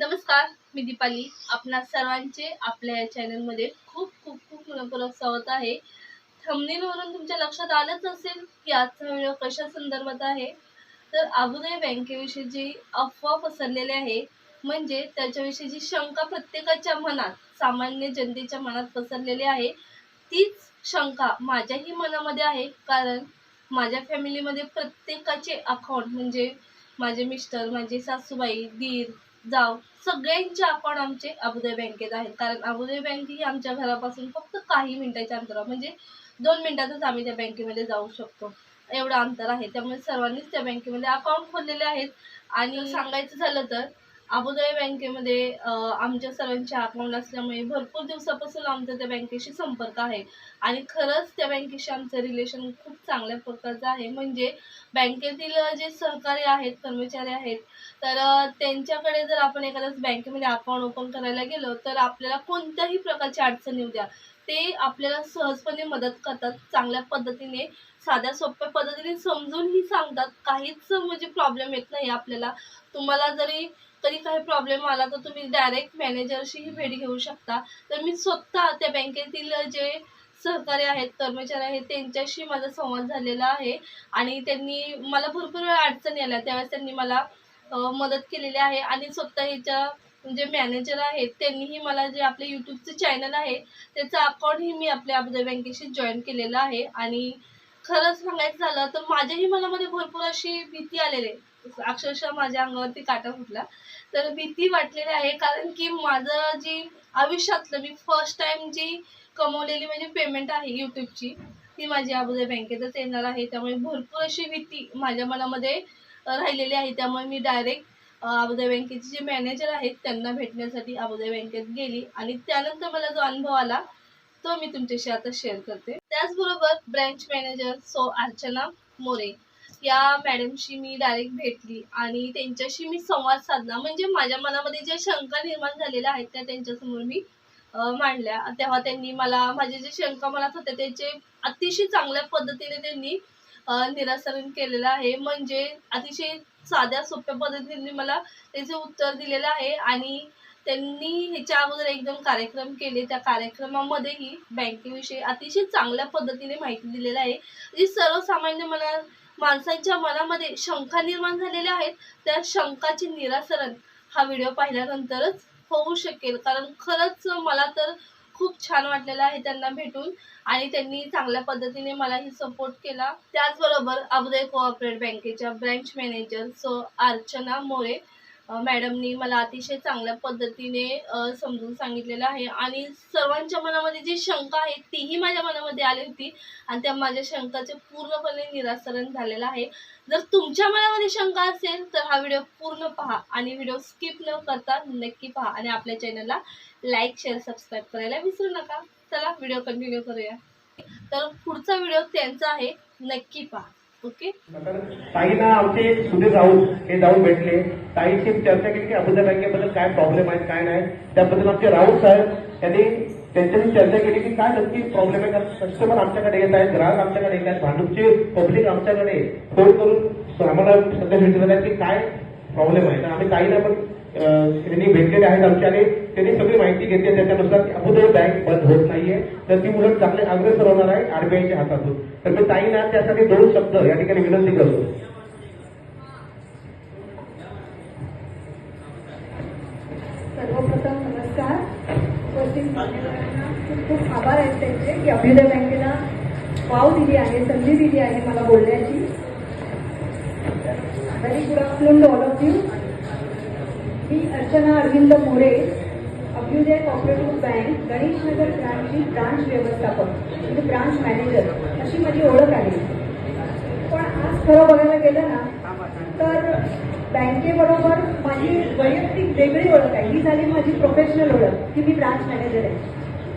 नमस्कार मी दीपाली. आपणा सर्वांचे आपल्या या चॅनलमध्ये खूप खूप खूप मनपूर्वक स्वागत आहे. थंबनेलवरून तुमच्या लक्षात आलंच असेल की आजचा व्हिडिओ कशा संदर्भात आहे? तर अगोदर बँकेविषयी जी अफवा पसरलेली आहे. म्हणजे त्याच्याविषयी जी शंका प्रत्येकाच्या मनात सामान्य जनतेच्या मनात पसरलेली आहे. तीच शंका माझ्याही मनामध्ये आहे. कारण माझ्या फॅमिलीमध्ये प्रत्येकाचे अकाउंट म्हणजे माझे मिस्टर माझे सासूबाई दीर जाव सगळ्यांचे अकाउंट आमचे अबुधाबी बँकेत आहेत. कारण अबुधाबी बँक ही आमच्या घरापासून फक्त काही मिनिटाच्या अंतरावर म्हणजे दोन मिनिटातच आम्ही त्या बँकेमध्ये जाऊ शकतो. एवढं अंतर आहे. त्यामुळे सर्वांनीच त्या बँकेमध्ये अकाउंट खोललेले आहेत. आणि सांगायचं झालं तर अगोदर बँकेमध्ये आमच्या सर्वांच्या अकाउंट असल्यामुळे भरपूर दिवसापासून आमचा त्या बँकेशी संपर्क आहे. आणि खरंच त्या बँकेशी आमचं रिलेशन खूप चांगल्या प्रकारचं आहे. म्हणजे बँकेतील जे सहकारी आहेत कर्मचारी आहेत तर त्यांच्याकडे जर आपण एखाद्याच बँकेमध्ये अकाउंट ओपन करायला गेलो तर आपल्याला कोणत्याही प्रकारची अडचण येऊ द्या. ते आपल्याला सहजपणे मदत करतात चांगल्या पद्धतीने साध्या सोप्या पद्धतीने समजूनही सांगतात. काहीच म्हणजे प्रॉब्लेम येत नाही आपल्याला. तुम्हाला जरी कधी काही प्रॉब्लेम आला तर तुम्ही डायरेक्ट मॅनेजरशीही भेट घेऊ शकता. तर मी स्वतः त्या बँकेतील जे सहकारी आहेत कर्मचारी आहेत त्यांच्याशी माझा संवाद झालेला आहे. आणि त्यांनी मला भरपूर वेळा अडचणी आल्या. त्यावेळेस त्यांनी मला मदत केलेली आहे. आणि स्वतः ह्याच्या जे मॅनेजर आहेत त्यांनीही मला जे आपले यूट्यूबचं चॅनल आहे त्याचं अकाउंटही मी आपल्या अबुधाबी बँकेशी जॉईन केलेलं आहे. आणि खरंच सांगायचं झालं तर माझ्याही मनामध्ये भरपूर अशी भीती आलेली आहे. अक्षरशः माझ्या अंगावरती काटा फुटला. तर भीती वाटलेली आहे कारण की माझं जी आयुष्यातलं मी फर्स्ट टाइम जी कमवलेली म्हणजे पेमेंट आहे यूट्यूबची ती माझी अगोदर बँकेतच येणार आहे. त्यामुळे भरपूर अशी भीती माझ्या मनामध्ये राहिलेली आहे. त्यामुळे मी डायरेक्ट अबुधाबी बँकेचे जे मॅनेजर आहेत त्यांना भेटण्यासाठी अबुधाबी बँकेत गेली आणि त्यानंतर मला जो अनुभव आला तो मी तुमच्याशी आता शेअर करते. त्याचबरोबर branch manager so Archana More या मॅडमशी मी डायरेक्ट भेटली आणि त्यांच्याशी मी संवाद साधला. म्हणजे माझ्या मनामध्ये ज्या शंका निर्माण झालेल्या आहेत त्या त्यांच्यासमोर मी मांडल्या. तेव्हा त्यांनी मला माझे जे शंका मनात होत्या त्याचे अतिशय चांगल्या पद्धतीने त्यांनी निरासरण केलेलं आहे. म्हणजे अतिशय साध्या सोप्या पद्धतीने मला त्याचे उत्तर दिलेलं आहे आणि त्यांनी ह्याच्या अगोदर एकदम कार्यक्रम केले. त्या कार्यक्रमामध्येही बँकेविषयी अतिशय चांगल्या पद्धतीने माहिती दिलेली आहे. जी सर्वसामान्य मला माणसांच्या मनामध्ये शंका निर्माण झालेल्या आहेत त्या शंकाचे निरासरण हा व्हिडिओ पाहिल्यानंतरच होऊ शकेल. कारण खरंच मला तर खूप छान वाटलेलं आहे त्यांना भेटून आणि त्यांनी चांगल्या पद्धतीने मलाही सपोर्ट केला. त्याचबरोबर अबुधाबी कोऑपरेट बँकेच्या branch manager so Archana More मॅडमनी मला अतिशय चांगल्या पद्धतीने समजून सांगितलेलं आहे. आणि सर्वांच्या मनामध्ये जी शंका आहे तीही माझ्या मनामध्ये आली होती. आणि त्या माझ्या शंकाचे पूर्णपणे निरासरण झालेलं आहे. जर तुमच्या मनामध्ये शंका असेल तर हा व्हिडिओ पूर्ण पहा. आणि व्हिडिओ स्किप न करता नक्की पहा. आणि आपल्या चॅनलला लाईक शेअर सबस्क्राईब करायला विसरू नका. चला व्हिडिओ कंटिन्यू करूया. तर पुढचा व्हिडिओ त्यांचा आहे. नक्की पहा. ओके. ताईला आमचे सुधीर राऊत हे जाऊन भेटले. ताईशी चर्चा केली की अबुधाबी बँकेबद्दल काय प्रॉब्लेम आहेत काय नाही. त्याबद्दल आमचे राऊत साहेब त्यांनी त्यांच्याशी चर्चा केली की काय नक्की प्रॉब्लेम आहे कस्टमर आमच्याकडे येत आहेत ग्राहक आमच्याकडे येत आहेत भांडूपचे पब्लिक आमच्याकडे फोन करून आम्हाला सध्या भेटत आहे की काय प्रॉब्लेम आहे. आम्ही ताईला पण अं, त्यांनी भेटलेले आहेत आमच्याने त्यांनी सगळी माहिती घेतली आहे. त्याच्यानुसार अगोदर बँक बंद होत नाहीये. तर ती उलट चांगले अग्रेसर होणार आहे आरबीआयच्या हातातून. तर मी ताईना त्यासाठी दोन शब्द या ठिकाणी विनंती करतो. सर्वप्रथम नमस्कार. उपस्थित मान्यवरांना खूप खूप आभार आहेत त्यांचे की अभ्युदय बँकेला वाव दिली आहे संधी दिली आहे मला बोलण्याची. Very good afternoon to all of you me Archana Arvind More Abhyuday cooperative bank Ganeshnagar ब्रांचची ब्रांच व्यवस्थापक म्हणजे ब्रांच मॅनेजर अशी माझी ओळख आहे. पण आज खरं बघायला गेलं ना तर बँकेबरोबर माझी वैयक्तिक वेगळी ओळख आहे. ही झाली माझी प्रोफेशनल ओळख की मी ब्रांच मॅनेजर आहे.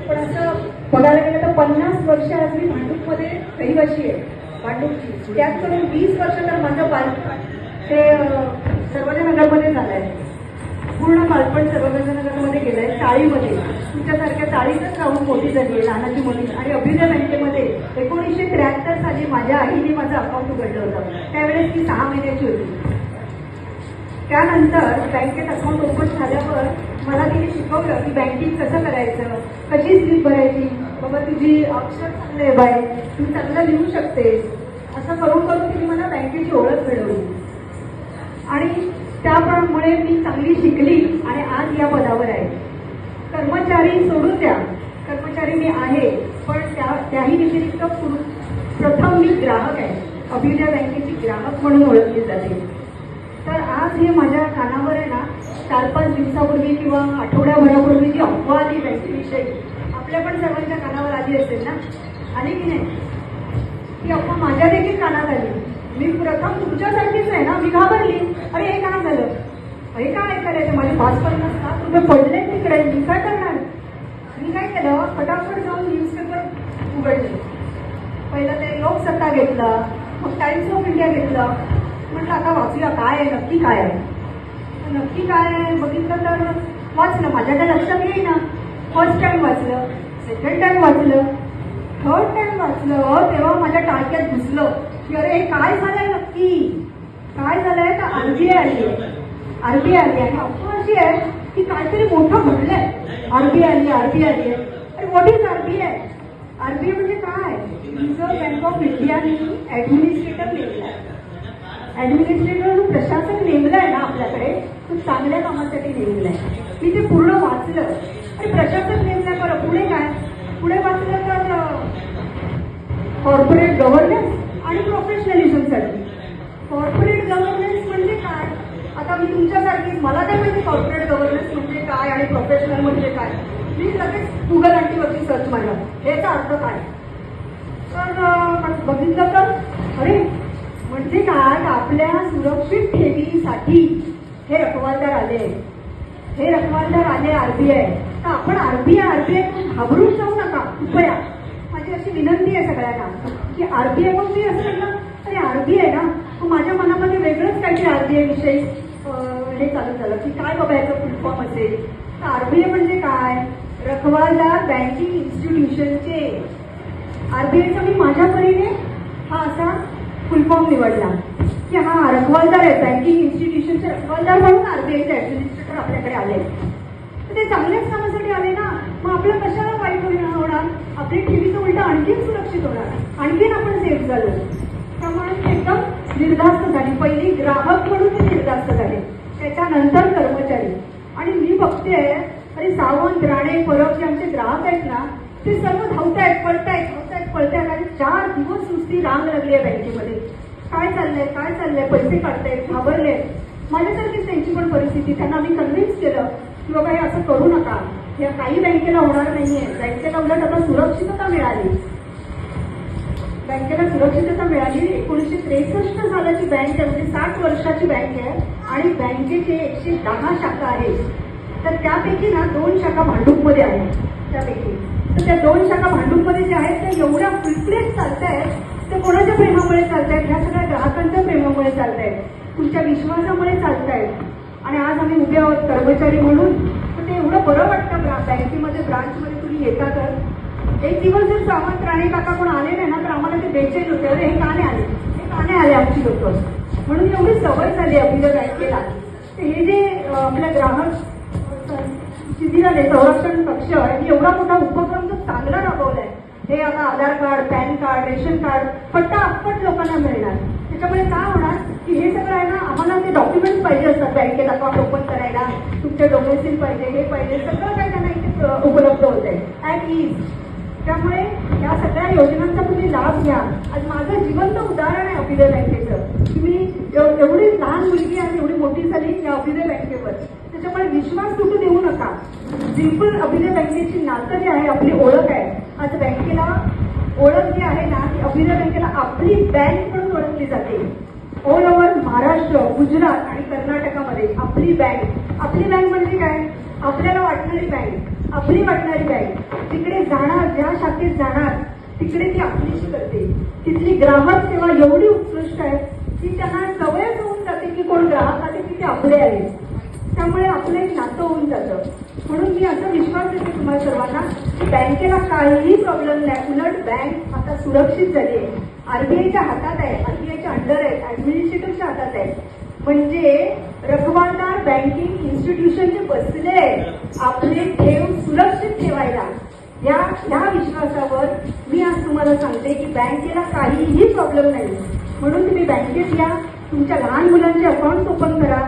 पण असं बघायला गेलं तर पन्नास वर्ष आज मी भांडूपमध्ये रहिवाशी आहे. भांडूपची. त्यात करून वीस वर्ष तर माझं पाल ते अं, सर्वजनगरमध्ये झालं आहे पूर्ण बालपण सर्वजनगरमध्ये गेलं आहे चाळीमध्ये तुमच्यासारख्या चाळीतच राहून मोठी झाली आहे लहानाची मोठी आणि अभ्युदय बँकेमध्ये एकोणीसशे त्र्याहत्तर साली माझ्या आईने माझं अकाउंट उघडलं होतं. त्यावेळेस ती सहा महिन्याची होती. त्यानंतर बँकेत अकाउंट ओपन झाल्यावर मला तिने शिकवलं की बँकिंग कसं करायचं? कशी स्लिप भरायची? बाबा तुझी अक्षर चांगले आहे बाय तू चांगलं लिहू शकतेस. असं करून करून तिने मला बँकेची ओळख मिळवली आणि त्यामुळे मी चांगली शिकली आणि आज या पदावर आहे. कर्मचारी सोडून द्या. कर्मचारी मी आहे पण त्या त्याही व्यतिरिक्त प्रथम मी ग्राहक आहे. अभिनय बँकेची ग्राहक म्हणून ओळखली जाते. तर आज हे माझ्या कानावर आहे ना चार पाच दिवसापूर्वी किंवा आठवड्याभरापूर्वी जी अफवा आली बँकेविषयी आपल्या पण सर्वांच्या कानावर आली असेल ना? आली की नाही? ती अफवा माझ्या देखील कानात आली. मी प्रथम तुमच्यासारखीच आहे ना? मी घाबरली अरे हे काय झालं? अरे काय करायचं माझे पाच पन्नास लाख रुपये पडले तिकडे. मी काय करणार? मी काय केलं? फटाफट जाऊन न्यूजपेपर उघडले. पहिलं ते लोकसत्ता घेतलं. मग टाइम्स ऑफ इंडिया घेतलं. म्हटलं आता वाचूया. काय आहे? नक्की काय आहे? नक्की काय आहे? बघितलं तर वाचलं. माझ्या काय लक्षात येईना फर्स्ट टाइम वाचलं. सेकंड टाइम वाचलं. थर्ड टाइम वाचलं. तेव्हा माझ्या टाळक्यात घुसलं. की अरे काय झालंय नक्की? काय झालंय? तर आरबीआय आली. आरबीआय आली. आणि अफवा अशी आहे की काहीतरी मोठं घडलंय आरबीआय आली आरबीआय आली. अरे व्हॉट इज आरबीआय आरबीआय म्हणजे काय? रिझर्व्ह बँक ऑफ इंडियाने ऍडमिनिस्ट्रेटर नेमलाय ऍडमिनिस्ट्रेटर जो प्रशासक नेमलाय ना आपल्याकडे तो चांगल्या कामासाठी नेमलाय मी ते पूर्ण वाचलं. आणि प्रशासक नेमलाय बरं. पुढे काय? पुढे वाचलं तर कॉर्पोरेट गव्हर्नन्स आणि प्रोफेशनलिझमसाठी कॉर्पोरेट गव्हर्नन्स म्हणजे काय? आता मी तुमच्यासारखी मला काय माहिती कॉर्पोरेट गव्हर्नन्स म्हणजे काय आणि प्रोफेशनल म्हणजे काय? मी लगेच गुगल आंटीवरती सर्च मारलं याचा अर्थ काय? तर बघितलं तर अरे म्हणजे काय? आपल्या सुरक्षित ठेवीसाठी हे रखवालदार आले हे रखवालदार आले आरबीआय तर आपण आरबीआय आरबीआय घाबरून जाऊ नका. कृपया अशी विनंती आहे सगळ्यांना की आरबीआय मग मी असं म्हटलं अरे आरबीआय ना मग माझ्या मनामध्ये वेगळंच काहीतरी आरबीआय विषयी हे चालू झालं की काय बाबा याचं फुलफॉर्म असेल? तर आरबीआय म्हणजे काय? रखवालदार बँकिंग इन्स्टिट्यूशनचे आरबीआयचा मी माझ्या परीने हा असा फुलफॉर्म निवडला की हा रखवालदार आहे बँकिंग इन्स्टिट्यूशनचे रखवालदार म्हणून आरबीआयचे ऍडमिनिस्ट्रेटर आपल्याकडे आले. तर ते चांगल्याच कामासाठी आले ना. मग आपलं कशाला वाईट परिणाम होणार? आपली ठेवीचं उलट आणखीन सुरक्षित होणार. आणखीन आपण सेफ झालो. त्यामुळे एकदम निर्धास्त झाली. पहिली ग्राहक म्हणून ते निर्धास्त झाले. त्याच्यानंतर कर्मचारी. आणि मी बघते अरे सावंत राणे परब जे आमचे ग्राहक आहेत ना ते सर्व धावतायत पळतायत धावतायत पळतायत. आणि चार दिवस नुसती रांग लागली आहे बँकेमध्ये. काय चाललंय काय चाललंय? पैसे काढतायत घाबरले माझ्यासारखीच त्यांची पण परिस्थिती. त्यांना आम्ही कन्व्हिन्स केलं की बाबा हे असं करू नका. या काही बँकेला होणार नाहीये. बँकेला उलट आता सुरक्षितता मिळाली. बँकेला सुरक्षितता मिळाली. एकोणीसशे त्रेसष्ट सालाची बँक आहे. म्हणजे साठ वर्षाची बँक आहे. आणि बँकेचे एकशे दहा शाखा आहेत. तर त्यापैकी ना दोन शाखा भांडूपमध्ये आहेत. त्यापैकी. तर त्या दोन शाखा भांडूपमध्ये ज्या आहेत त्या एवढ्या फुलफ्लेट चालत आहेत त्या कोणाच्या प्रेमामुळे चालत आहेत ह्या सगळ्या ग्राहकांच्या प्रेमामुळे चालत आहेत तुमच्या विश्वासामुळे चालत आहेत आणि आज आम्ही उभे आहोत कर्मचारी म्हणून. तर ते एवढं बरं वाटतं ब्रा बँकेमध्ये ब्रांचमध्ये तुम्ही येता तर. एक दिवस जर सावंत राणे काका कोण आले नाही ना तर आम्हाला ते बेचेन होते. अरे हे काने आले? हे काने आले आमची लोक? म्हणून एवढी सवय झाली अभिजय बँकेला. हे जे आपल्या ग्राहक शिबिराने संरक्षण कक्ष यांनी एवढा मोठा उपक्रम जो चांगला राबवलाय. हे आता Aadhaar card PAN card ration card फटाफट लोकांना मिळणार. त्याच्यामुळे काय होणार? की हे सगळं आहे ना आम्हाला ते डॉक्युमेंट्स पाहिजे असतात बँकेत अकाउंट ओपन करायला. तुमचे डोमेसिल पाहिजे हे पाहिजे सगळं काही त्यांना इथे उपलब्ध होत आहे ॲट इज त्यामुळे या सगळ्या योजनांचा तुम्ही लाभ घ्या. आज माझं जिवंत उदाहरण आहे अभिदय बँकेचं. की मी एवढी लहान मुलगी आणि एवढी मोठी झाली या अभिदय बँकेवर. त्याच्यामुळे विश्वास तुटू देऊ नका. सिंपल अभिनय बँकेची नातं जे आहे आपली ओळख आहे आज बँकेला ओळख जी आहे ना ती अभिनय बँकेला आपली बँक म्हणून ओळखली जाते. ऑल ओव्हर महाराष्ट्र गुजरात आणि कर्नाटकामध्ये आपली बँक आपली बँक म्हणजे काय? आपल्याला वाटणारी बँक आपली वाटणारी बँक तिकडे जाणार ज्या शाखेत जाणार तिकडे ती आपलीशी करते. तिथली ग्राहक सेवा एवढी उत्कृष्ट आहे की त्यांना सवयच होऊन जाते की कोण ग्राहक आले की ते आपले आहे. त्यामुळे आपलं एक नातं होऊन जातं. म्हणून मी असा विश्वास देते तुम्हाला सर्वांना की बँकेला काहीही प्रॉब्लेम नाही. उलट बँक आता सुरक्षित झाली आहे. आरबीआयच्या हातात आहे आरबीआयच्या अंडर आहे ऍडमिनिस्ट्रेटरच्या हातात आहे. म्हणजे रखवादार बँकिंग इन्स्टिट्यूशनचे बसले आपले ठेव सुरक्षित ठेवायला. या या विश्वासावर मी आज तुम्हाला सांगते की बँकेला काहीही प्रॉब्लेम नाही. म्हणून तुम्ही बँकेत या तुमच्या लहान मुलांचे अकाउंट ओपन करा.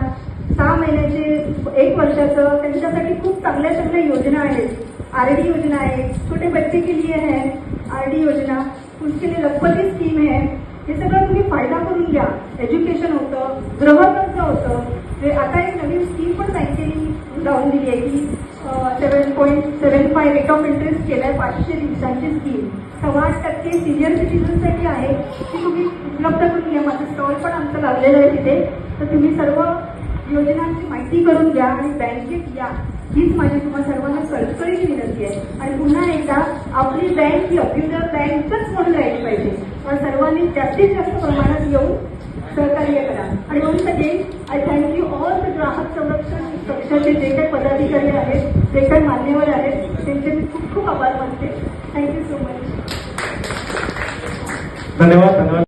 सहा महिन्याचे एक वर्षाचं त्यांच्यासाठी खूप चांगल्या चांगल्या योजना आहेत. आर डी योजना आहे छोटे बच्चे के लिए है आर डी योजना. उसके लिए लखपती स्कीम है हे सगळं तुम्ही फायदा करून घ्या एज्युकेशन होतं गृहकर्ज होतं. ते आता एक नवीन स्कीम पण बँकेने लावून दिली आहे की seven point seven five rate of interest केलाय पाचशे दिवसांची स्कीम सव्वा टक्के सिनियर सिटीजनसाठी आहे. ती तुम्ही उपलब्ध करून घ्या. माझं स्टॉल पण आमचं लागलेलं आहे तिथे. तर तुम्ही सर्व योजनांची माहिती करून घ्या आणि बँकेत या. हीच माझी म्हणजे तुम्हाला सर्वांना कळकळीची विनंती आहे. आणि पुन्हा एकदा आपली बँक ही अभ्युदय बँकच म्हणून राहिली पाहिजे. पण सर्वांनी जास्तीत जास्त प्रमाणात येऊन सहकार्य करा. आणि म्हणून सगळे I thank you all the ग्राहक संरक्षण पक्षाचे जे काही पदाधिकारी आहेत जे काही मान्यवर आहेत त्यांचे मी खूप खूप आभार मानते. थँक्यू सो मच धन्यवाद धन्यवाद.